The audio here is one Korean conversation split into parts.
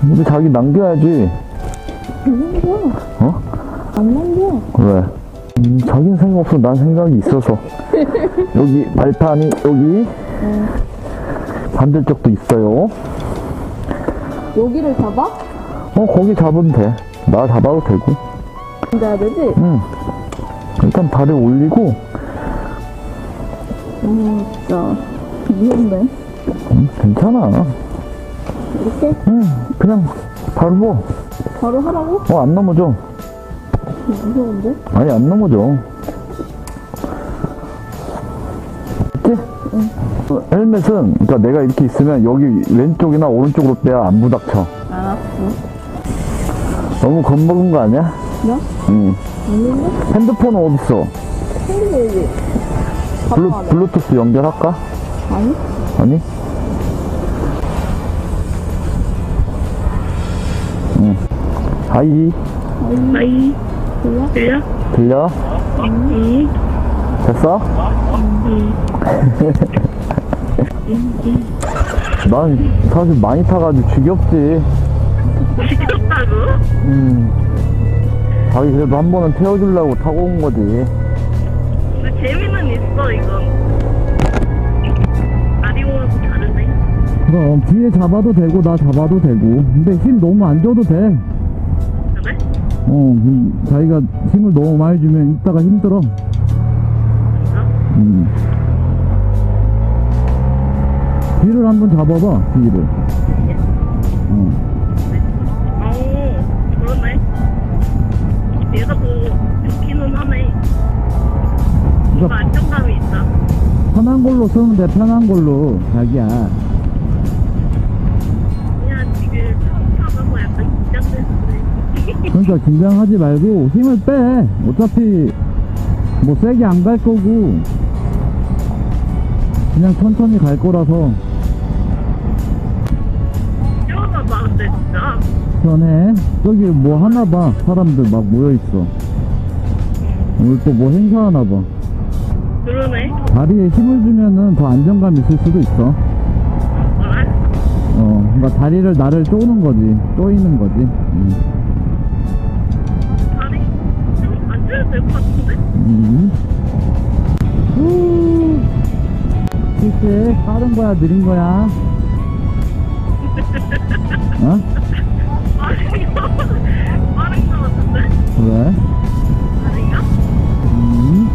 근데 자기 남겨야지. 안 남겨. 어? 안 남겨. 왜? 음, 자기는 생각 없어. 난 생각이 있어서. 여기 발판이 여기 반대쪽도 있어요. 여기를 잡아? 어 거기 잡으면 돼. 나 잡아도 되고. 앉아야 되지? 응. 일단 발을 올리고 음, 진짜. 무섭네. 음, 괜찮아. 이렇게 응. 그냥 바로 뭐. 바로 하라고? 어 안 넘어져. 무서운데? 아니 안 넘어져. 됐지? 어, 헬멧은 그러니까 내가 이렇게 있으면 여기 왼쪽이나 오른쪽으로 빼야 안 부닥쳐. 알았어. 너무 겁먹은 거 아니야? 나? 응. 아닌데? 핸드폰은 어딨어? 생긴 여기. 블루, 바로. 블루투스 연결할까? 아니? 아니? 하이. 아이, 몰라? 들려? 들려? 응. 됐어? 난 사실 많이 타가지고 지겹지. 시끄럽다고? 음. 자기 그래도 한 번은 태워주려고 타고 온 거지. 근데 재미는 있어, 이건. 라디오하고 다르네. 그럼 뒤에 잡아도 되고 나 잡아도 되고. 근데 힘 너무 안 줘도 돼. 그래? 어, 음, 자기가 힘을 너무 많이 주면 이따가 힘들어. 진짜? 음. 뒤를 한번 잡아봐, 뒤를. 어. 어, 그러네. 얘가 더 좋기는 하네. 뭔가 그러니까 안정감이 있다. 편한 걸로 쓰면 돼, 편한 걸로. 자기야. 그러니까 긴장하지 말고 힘을 빼. 어차피 뭐 세게 안 갈 거고 그냥 천천히 갈 거라서 시원하다, 근데 진짜. 편해. 저기 뭐 하나 봐. 사람들 막 모여 있어. 오늘 또 뭐 행사 하나 봐. 그러네. 다리에 힘을 주면은 더 안정감 있을 수도 있어. 그래? 어, 그러니까 다리를 나를 쪼는 거지. 쪼이는 거지. 음. 좀 앉아야 될것 같은데? 음. 후. 글쎄, 빠른 거야, 느린 거야? 어? 빠른 거, 빠른 거 같은데? 왜? 아닌가? 음.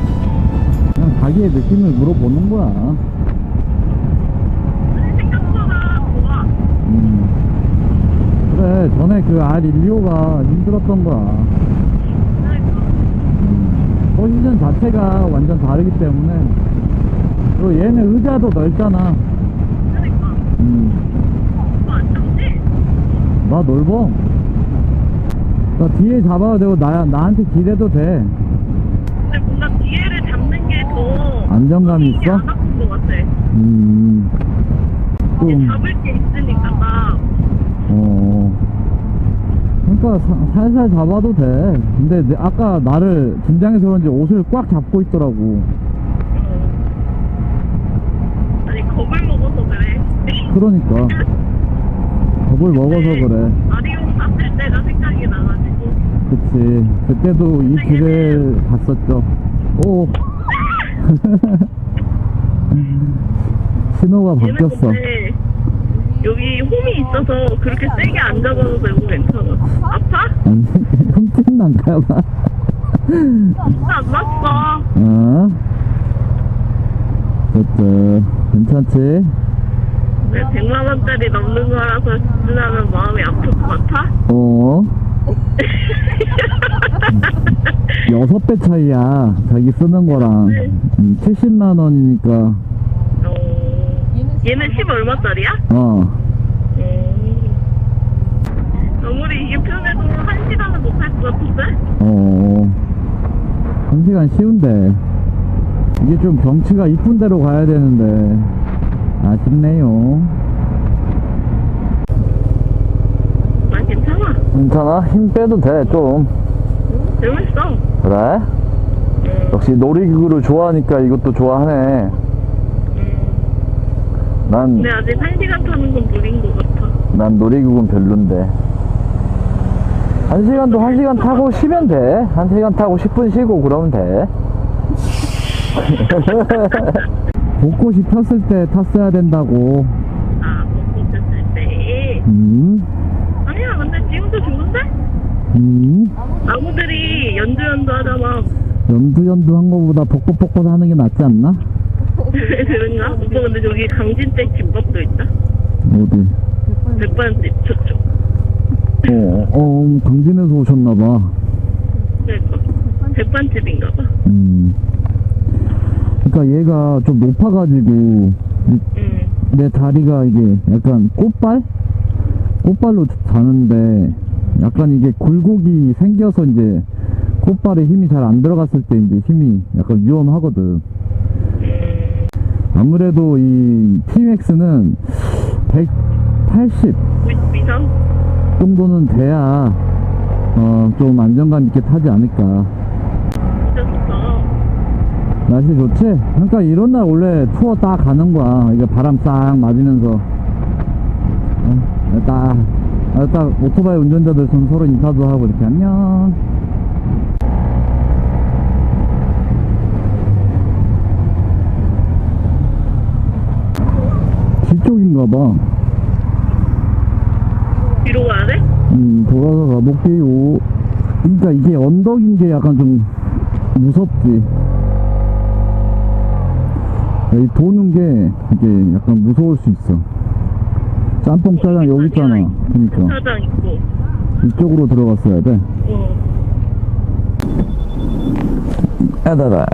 그냥 자기의 느낌을 물어보는 거야. 생각보다 좋아. 음. 그래, 전에 그 R125가 힘들었던 거야. 포지션 자체가 완전 다르기 때문에. 그리고 얘는 의자도 넓잖아. 그러니까. 음. 오빠 안 잡지? 나 넓어. 나 뒤에 잡아도 되고, 나, 나한테 기대도 돼. 근데 뭔가 뒤에를 잡는 게 더 안정감이 있어? 안 아픈 것 같아. 음. 이게 좀, 잡을 게 있으니까 딱. 어. 그러니까 사- 살살 잡아도 돼. 근데 내- 아까 나를 긴장해서 그런지 옷을 꽉 잡고 있더라고. 어. 아니 겁을 먹어서 그래. 그러니까. 겁을 먹어서 그래. 아리오 샀을 때가 생각이 나가지고. 그치. 그때도 이 길을 갔었죠. 오. 신호가 얘는 바뀌었어. 근데 여기 홈이 있어서 그렇게 세게 안 잡아도 되고 괜찮아. 아파? 아니, 흠집 난가봐. 진짜 안 났어. 어? 어쨌든, 괜찮지? 왜 100만 원짜리 넘는 거라서 지나면 마음이 아플 것 같아? 어? 여섯 배 차이야. 자기 쓰는 거랑. 음, 70만 원이니까. 어... 얘는 10 얼마짜리야? 어. 음... 아무리 이게 편해도 한 시간은 못 할 것 같은데? 어. 한 시간 쉬운데. 이게 좀 경치가 이쁜 데로 가야 되는데. 아쉽네요. 난 괜찮아. 괜찮아? 힘 빼도 돼, 좀. 재밌어. 그래? 음, 역시 놀이기구를 좋아하니까 이것도 좋아하네. 음. 난, 근데 아직 한 시간 타는 건 무리인 것 같아. 난 놀이기구는 별론데. 한 시간도 한 시간 타고 쉬면 돼. 한 시간 타고 10분 쉬고 그러면 돼. 벚꽃이 폈을 때 탔어야 된다고. 아, 벚꽃 폈을 때. 음, 아니야, 근데 지금도 좋은데? 음. 나무들이 연두연두 하잖아. 연두연두 한 거보다 벚꽃벚꽃 하는 게 낫지 않나? 그런가? 오빠 근데 저기 강진댁 집밥도 있다. 어디? 백반집 저쪽. 어, 어, 강진에서 오셨나봐. 그러니까 백반집인가 봐. 음. 그니까 얘가 좀 높아가지고, 이- 응. 내 다리가 이게 약간 꽃발? 꽃발로 자는데, 약간 이게 굴곡이 생겨서 이제, 꽃발에 힘이 잘 안 들어갔을 때 이제 힘이 약간 위험하거든. 아무래도 이 TMX는 180 위- 위상? 정도는 돼야, 어, 좀 안정감 있게 타지 않을까. 날씨 좋지? 그러니까 이런 날 원래 투어 딱 가는 거야. 이게 바람 싹 맞으면서. 어, 딱, 아, 딱 오토바이 운전자들 손 서로 인사도 하고 이렇게 안녕. 뒤쪽인 가 봐. 뒤로 가야 돼? 음, 돌아서 가볼게요. 그러니까 이게 언덕인 게 약간 좀 무섭지. 여기 도는 게 이게 약간 무서울 수 있어. 짬뽕 짜장 여기 있잖아. 그러니까 사장 있고. 이쪽으로 들어갔어야 돼. 어. 에다다.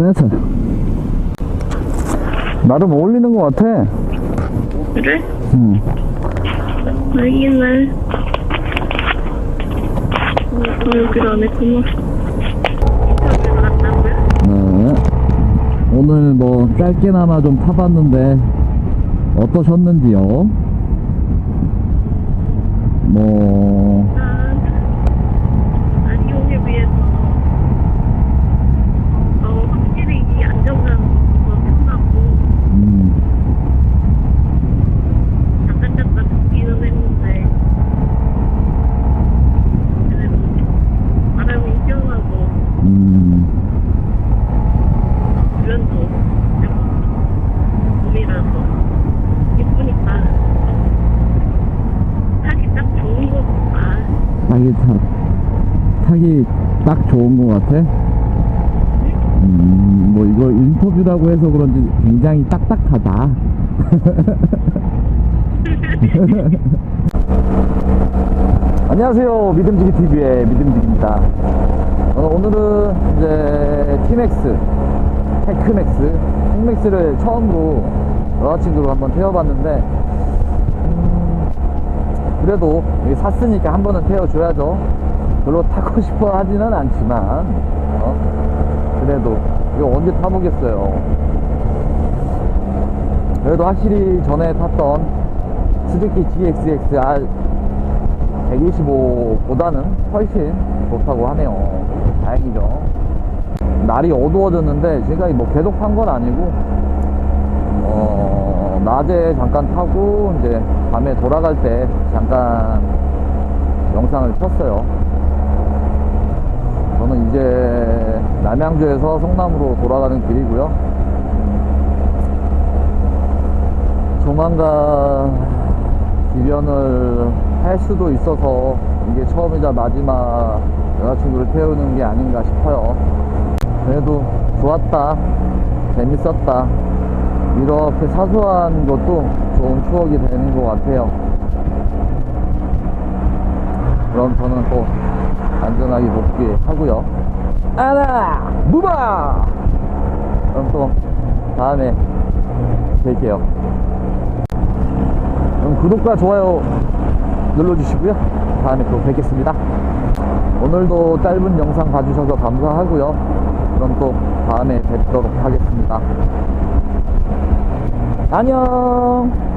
됐어. 나름 어울리는 것 같아. 그래? 응. 다행이네. 어, 아, 여기를 안 했구나. 인터뷰를 갔다고요? 네. 오늘 뭐 짧게나마 좀 타봤는데 어떠셨는지요? 뭐 일단 아리용에 비해서 어, 확실히 이 안정감이 더 편하고 음, 잠깐 잠깐 듣기는 했는데 그래도 바람이 시원하고 음, 주변도 봄이라서 예쁘니까 타기 딱 좋은 것 같아. 타기 타, 타기 딱 좋은 것 같아. 음, 뭐 이거 인터뷰라고 해서 그런지 굉장히 딱딱하다. 안녕하세요. 믿음지기 TV의 믿음지기입니다. 어, 오늘은 이제 티맥스, 테크맥스, 테크맥스를 처음으로 여자친구로 한번 태워봤는데, 음, 그래도 샀으니까 한 번은 태워줘야죠. 별로 타고 싶어 하지는 않지만, 어, 그래도 이거 언제 타보겠어요. 그래도 확실히 전에 탔던 스즈키 GXXR 125보다는 훨씬 좋다고 하네요. 다행이죠. 날이 어두워졌는데 제가 뭐 계속 탄 건 아니고 어, 낮에 잠깐 타고 이제 밤에 돌아갈 때 잠깐 영상을 켰어요. 저는 이제 남양주에서 성남으로 돌아가는 길이고요. 조만간 입연을 할 수도 있어서 이게 처음이자 마지막 여자친구를 태우는 게 아닌가 싶어요. 그래도 좋았다. 재밌었다. 이렇게 사소한 것도 좋은 추억이 되는 것 같아요. 그럼 저는 또 안전하게 복귀하고요. 아나! 무바! 그럼 또 다음에 뵐게요. 그럼 구독과 좋아요 눌러주시고요. 다음에 또 뵙겠습니다. 오늘도 짧은 영상 봐주셔서 감사하고요. 그럼 또 다음에 뵙도록 하겠습니다. 안녕!